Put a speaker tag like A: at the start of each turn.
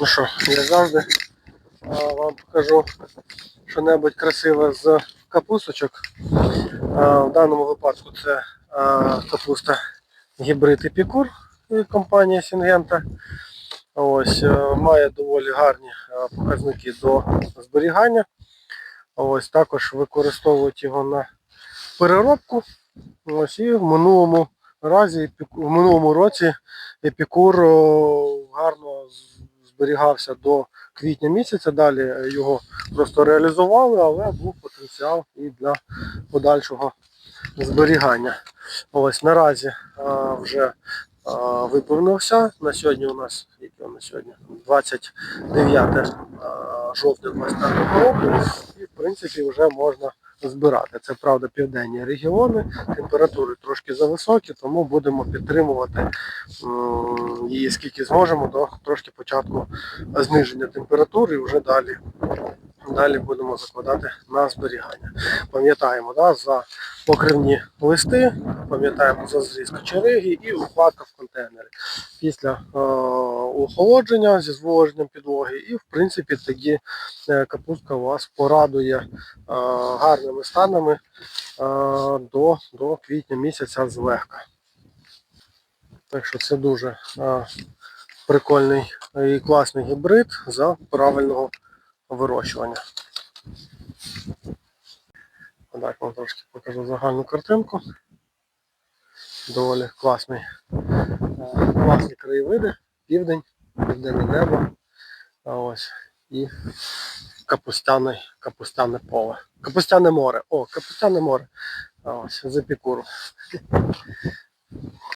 A: Ну що, як завжди, вам покажу що-небудь красиве з капусточок. В даному випадку це капуста гібрид Епікур компанії Сінгента. Ось, е, має доволі гарні показники до зберігання. Ось також використовують його на переробку. Ось і в минулому разі, в минулому році епікур гарно зберігався до квітня місяця. Далі його просто реалізували, але був потенціал і для подальшого зберігання. Ось наразі а, вже а, виповнився. На сьогодні у нас яке у нас сьогодні? 29 а, жовтня 25 року. І в принципі вже можна збирати. Це правда південні регіони, температури трошки зависокі, тому будемо підтримувати її скільки зможемо до трошки початку зниження температури і вже далі. Далі будемо закладати на зберігання. Пам'ятаємо да, за покривні листи, пам'ятаємо за зріз кочериги і укладка в контейнери. Після е, охолодження зі зволоженням підлоги, і в принципі тоді е, капустка вас порадує е, гарними станами е, до, до квітня місяця злегка. Так що це дуже прикольний і класний гібрид за правильного вирощування. Так, вам трошки покажу загальну картинку. Доволі класний, класні краєвиди, південь, південне небо. Ось і капустяне, капустяне поле. Капустяне море. О, капустяне море. Ось за епікуру.